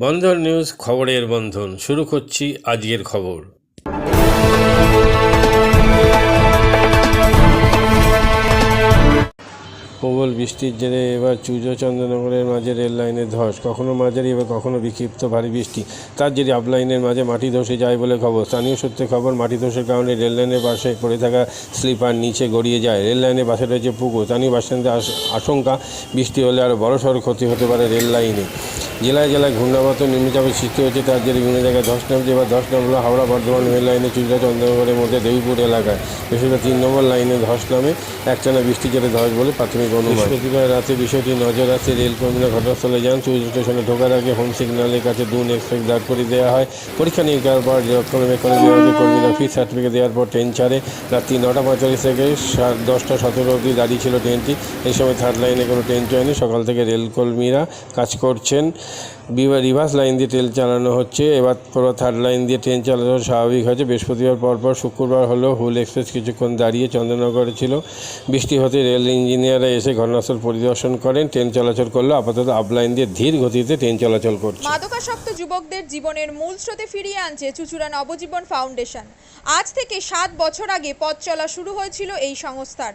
বন্ধন news খবরের বন্ধন। শুরু করছি আজকের খবর। প্রবল বৃষ্টির জেরে এবার চুজো চন্দ্রনগরের মাঝে রেল লাইনের ধস। কখনো মাঝারি এবার কখনো বিক্ষিপ্ত ভারী বৃষ্টি। তার জেরে আপলাইনের মাঝে মাটি ধসে যায় বলে খবর। স্থানীয় সূত্রে খবর, মাটি ধসের কারণে রেল লাইনের পাশে পড়ে থাকা স্লিপার নিচে গড়িয়ে যায়। রেল লাইনের পাশে রয়েছে পুকুর। স্থানীয় বাসিন্দাদের আশ- আশঙ্কা, বৃষ্টি হলে আরও বড়সড় ক্ষতি হতে পারে রেল লাইনে। জেলায় জেলায় ঘূর্ণাবর্ত নিম্নচাপের সৃষ্টি হচ্ছে তার জেরে বিভিন্ন জায়গায় ধস নামছে এবার ধস নামলো হাওড়া, বর্ধমান রেল লাইনে চুজা চন্দ্রনগরের মধ্যে দেবীপুর এলাকায়। বেশিরভাগ তিন নম্বর লাইনে ধস নামে একটানা বৃষ্টি জেরে ধস বলে প্রাথমিক অনুমান। বৃহস্পতিবার রাতে বিষয়টি নজর আসে রেল কর্মীরা ঘটনাস্থলে যান। চুজ স্টেশনে ঢোকার আগে হোম সিগন্যালের কাছে দুন এক্সপ্রেস দাঁড় করে দেওয়া হয়। পরীক্ষা নিরীক্ষার পর রক্ষণাবেক্ষণ বিভাগের কর্মীরা ফি সার্টিফিকেট দেওয়ার পর ট্রেন ছাড়ে। রাত্রি নটা পঁয়তাল্লিশ থেকে দশটা সতেরো অবধি দাঁড়িয়ে ছিল ট্রেনটি। এই সময় থার্ড লাইনে কোনো ট্রেন চয়নি সকাল থেকে রেলকর্মীরা কাজ করছেন। রিভার্স লাইন দিয়ে ট্রেন চালানো হচ্ছে। এবার পুরো থার্ড লাইন দিয়ে ট্রেন চালানো স্বাভাবিক হয়েছে। বৃহস্পতিবার পরপর শুক্রবার হলেও হুল এক্সপ্রেস কিছুক্ষণ দাঁড়িয়ে চন্দ্রনগরে ছিল। বৃষ্টি হতে রেল ইঞ্জিনিয়াররা এসে ঘটনাস্থল পরিদর্শন করেন। ট্রেন চলাচল করলেও আপাতত আপ লাইন দিয়ে ধীর গতিতে ট্রেন চলাচল করছে। মাদকাসক্ত যুবকদের জীবনের মূল স্রোতে ফিরিয়ে আনছে চুচুড়া নবজীবন ফাউন্ডেশন। আজ থেকে সাত বছর আগে পথ চলা শুরু হয়েছিল এই সংস্থার।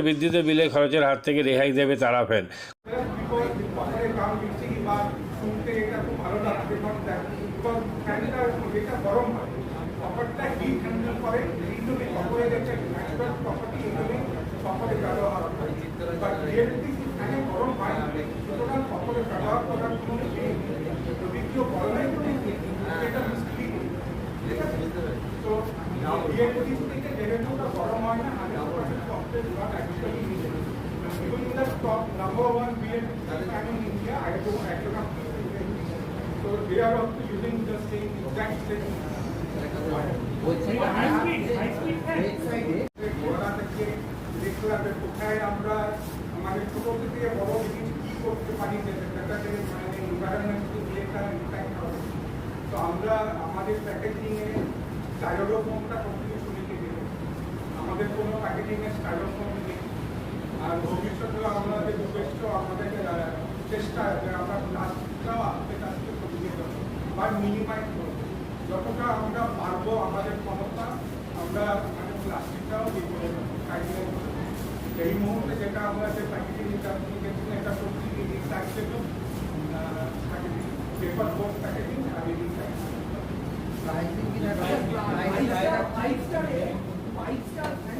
বিদ্যুতের বিলের খরচের হাত থেকে রেহাই দেবে তারা ফ্যান পাহাড়ের গান দিচ্ছি বা শুনতে এটা খুব ভালো লাগছে এবং এবং ফ্যানটা যেটা গরম কপারটা হিট হ্যান্ডেল করে এই জন্য কপারের একটা ন্যাচারাল প্রপার্টি এই জন্য কপারে ব্যবহার বাট রিয়েলিটি ফ্যানে গরম না সুতরাং কপারে ব্যবহার করার কোনো নেই যদি কেউ গরমের জন্য এটা মিস্ত্রি ঠিক আছে তো আমাদের প্যাকেজিং এ স্টাইলোফোমটা কমপ্লিট শুনেছি আমাদের কোনো প্যাকেজিং এর স্টাইলোফোম নেই আর ভবিষ্যতেও আমাদের যথেষ্ট আমাদের চেষ্টা যে আমরা প্লাস্টিকটাও আস্তে আস্তে কমিয়ে দেবো বা মিনিমাইজ করব যতটা আমরা পারব আমাদের ক্ষমতা আমরা মানে প্লাস্টিকটাও ইয়ে করে দেবো এই মুহূর্তে যেটা আমরা যে প্যাকেজিং ইন্ডাস্ট্রিকেশন এটা সত্যি রিডিং ট্যাক্সের প্যাকেজিং পেপার বোর্ড প্যাকেজিং আর রিডিং ট্যাক্স প্রাইসিং কিনা প্রাইসটা white stuff